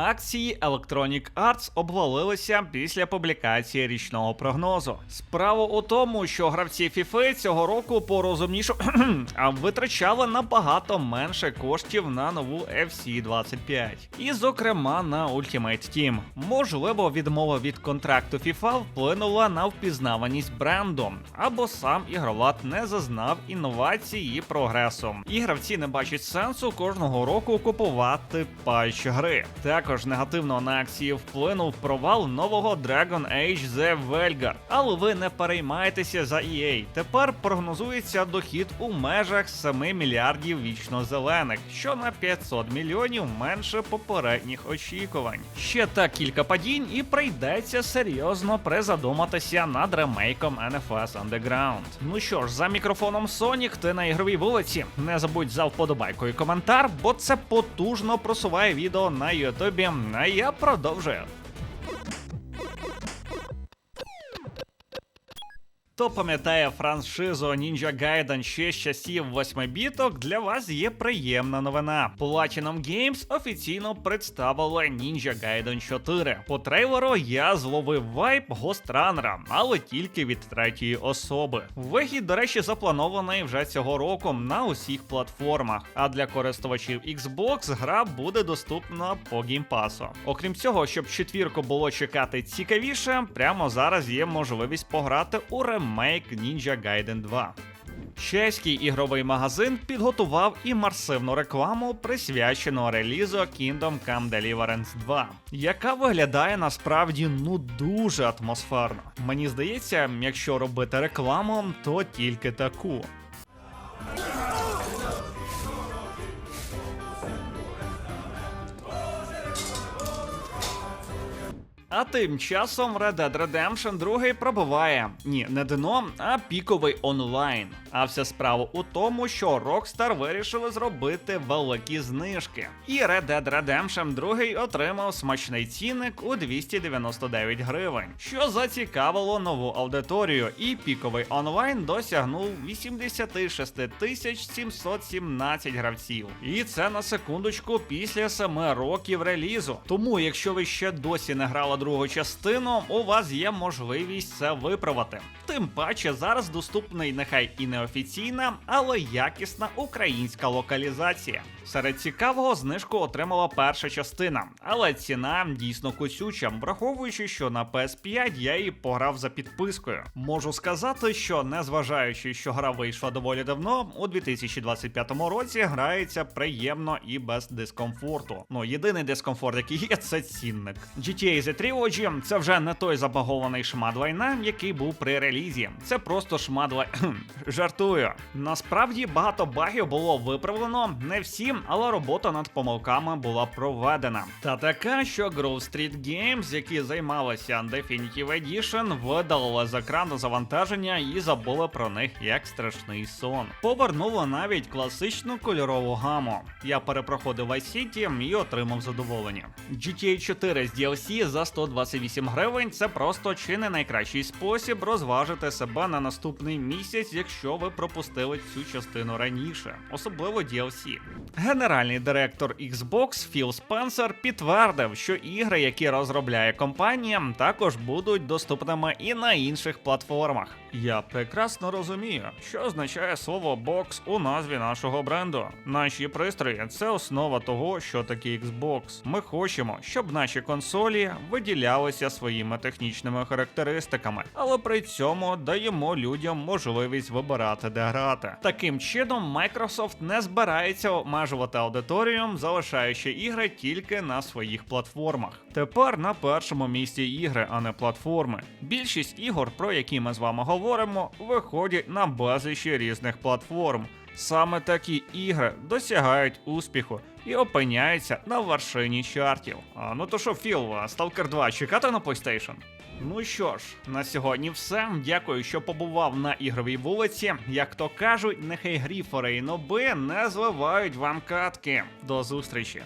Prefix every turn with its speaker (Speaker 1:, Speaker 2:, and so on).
Speaker 1: Акції Electronic Arts обвалилися після публікації річного прогнозу. Справа у тому, що гравці FIFA цього року порозумніше витрачали набагато менше коштів на нову FC 25, і, зокрема, на Ultimate Team. Можливо, відмова від контракту FIFA вплинула на впізнаваність бренду, або сам ігролад не зазнав інновацій і прогресу. І гравці не бачать сенсу кожного року купувати патч гри. Також негативно на акції вплинув провал нового Dragon Age The Vanguard. Але ви не переймайтеся за EA. Тепер прогнозується дохід у межах 7 мільярдів вічно зелених, що на 500 мільйонів менше попередніх очікувань. Ще так кілька падінь, і прийдеться серйозно призадуматися над ремейком NFS Underground. Ну що ж, за мікрофоном Sonic, ти на ігровій вулиці. Не забудь за вподобайку і коментар, бо це потужно просуває відео на Ютубі. А я продовжую. Хто пам'ятає франшизу Ninja Gaiden ще з часів 8-біток, для вас є приємна новина. Platinum Games офіційно представили Ninja Gaiden 4. По трейлеру я зловив вайп гостранера, але тільки від третьої особи. Вихід, до речі, запланований вже цього року на усіх платформах. А для користувачів Xbox гра буде доступна по геймпасу. Окрім цього, щоб четвірку було чекати цікавіше, прямо зараз є можливість пограти у ремейк Ninja Gaiden 2. Чеський ігровий магазин підготував і марсивну рекламу, присвячену релізу Kingdom Come Deliverance 2, яка виглядає насправді ну дуже атмосферно. Мені здається, якщо робити рекламу, то тільки таку. А тим часом Red Dead Redemption 2 пробуває ні, не дно, а піковий онлайн. А вся справа у тому, що Rockstar вирішили зробити великі знижки. І Red Dead Redemption 2 отримав смачний цінник у 299 гривень, що зацікавило нову аудиторію, і піковий онлайн досягнув 86 717 гравців. І це на секундочку після 7 років релізу. Тому, якщо ви ще досі не грали другу частину, у вас є можливість це виправити. Тим паче зараз доступний нехай і неофіційна, але якісна українська локалізація. Серед цікавого знижку отримала перша частина, але ціна дійсно кусюча, враховуючи, що на PS5 я її пограв за підпискою. Можу сказати, що незважаючи, що гра вийшла доволі давно, у 2025 році грається приємно і без дискомфорту. Ну єдиний дискомфорт, який є, це цінник. GTA The Trilogy – це вже не той забагований шмат лайна, який був при релізі. Це просто шмат лай... Жартую. Насправді багато багів було виправлено, не всі, але робота над помилками була проведена. Та така, що Grove Street Games, які займалися Definitive Edition, видалили з екрану завантаження і забули про них як страшний сон. Повернули навіть класичну кольорову гаму. Я перепроходив Vice City і отримав задоволення. GTA 4 з DLC за 128 гривень це просто чи не найкращий спосіб розважити себе на наступний місяць, якщо ви пропустили цю частину раніше, особливо DLC. Генеральний директор Xbox Філ Спенсер підтвердив, що ігри, які розробляє компанія, також будуть доступними і на інших платформах. Я прекрасно розумію, що означає слово бокс у назві нашого бренду. Наші пристрої це основа того, що таке Xbox. Ми хочемо, щоб наші консолі виділялися своїми технічними характеристиками, але при цьому даємо людям можливість вибирати, де грати. Таким чином, Microsoft не збирається обмежувати аудиторію, залишаючи ігри тільки на своїх платформах. Тепер на першому місці ігри, а не платформи. Більшість ігор, про які ми з вами говоримо, виходять на безлічі різних платформ. Саме такі ігри досягають успіху і опиняються на вершині чартів. А ну то що, Філ, Сталкер Stalker 2 чекати на PlayStation? Ну що ж, на сьогодні все. Дякую, що побував на ігровій вулиці. Як то кажуть, нехай гріфори і ноби не зливають вам катки. До зустрічі.